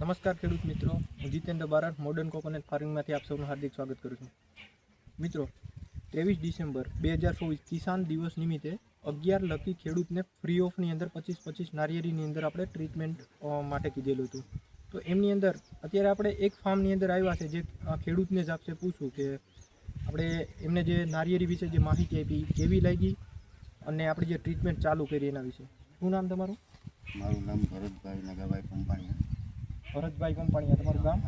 નમસ્કાર ખેડૂત મિત્રો. હું જીતેન્દ્ર બારડ મોડર્ન કોકોનટ ફાર્મિંગમાંથી આપ સૌનું હાર્દિક સ્વાગત કરું છું. મિત્રો, ત્રેવીસ ડિસેમ્બર બે હજાર ચોવીસ કિસાન દિવસ નિમિત્તે અગિયાર લકી ખેડૂતને ફ્રી ઓફની અંદર પચીસ પચીસ નારિયેરીની અંદર આપણે ટ્રીટમેન્ટ માટે કીધેલું હતું. તો એમની અંદર અત્યારે આપણે એક ફાર્મની અંદર આવ્યા છે જે ખેડૂતને જ આપશે પૂછવું કે આપણે એમને જે નારિયેરી વિશે જે માહિતી આપી, કેવી લાગી અને આપણે જે ટ્રીટમેન્ટ ચાલુ કરી એના વિશે. શું નામ તમારું? મારું નામ ભરતભાઈ નગાભાઈ ભરતભાઈ કંપાણીયા તમારું ગામ?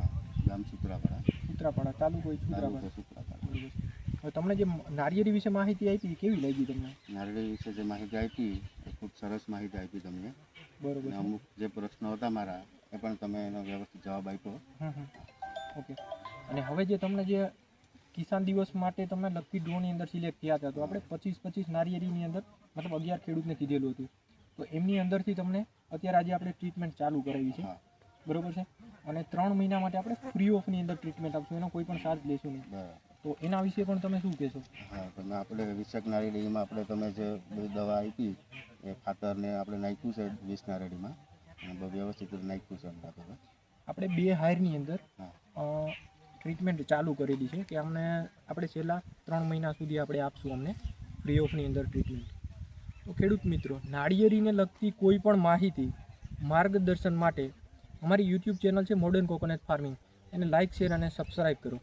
ગામ સુત્રાપાડા. સુત્રાપાડા તાલુકો સુત્રાપાડા. સૂત્રાપાડા. તમને જે નારિયેરી વિશે માહિતી આપી કેવી લાગી તમને? નારિયેળી વિશે જે માહિતી આપી એ ખૂબ સરસ માહિતી આપી તમને. બરોબર અમુક જે પ્રશ્નો હતા મારા એ પણ તમે એનો વ્યવસ્થિત જવાબ આપ્યો. ઓકે. અને હવે જે તમને જે કિસાન દિવસ માટે તમે લકી ડ્રોની અંદર સિલેક્ટ થયા હતા તો આપણે પચીસ પચીસ નારિયેરીની અંદર મતલબ અગિયાર ખેડૂતને કીધેલું હતું. તો એમની અંદરથી તમને અત્યારે આજે આપણે ટ્રીટમેન્ટ ચાલુ કરાવી છે. હા. બરોબર છે? અને ત્રણ મહિના માટે આપણે ફ્રી ઓફની અંદર ટ્રીટમેન્ટ આપશું એનો કોઈ પણ ચાર્જ લેશું નહીં. તો એના વિશે પણ તમે શું કહેશો? હા તમે આપણે વિશેક નારેડીમાં આપણે તમે જે બધી દવા આપી એ ખાતરને આપણે નાખ્યું છે વીસ નારેડીમાં વ્યવસ્થિત નાખ્યું છે એમ આપણે બે હાયરની અંદર ટ્રીટમેન્ટ ચાલુ કરેલી છે કે અમને આપણે છેલ્લા ત્રણ મહિના સુધી આપણે આપશું અમને ફ્રી ઓફની અંદર ટ્રીટમેન્ટ તો ખેડૂત મિત્રો નાળિયેરીને લગતી કોઈ પણ માહિતી માર્ગદર્શન માટે અમારી યુટ્યુબ ચેનલ છે મોડર્ન કોકોનટ ફાર્મિંગ. એને લાઇક શેર અને સબસ્ક્રાઈબ કરો.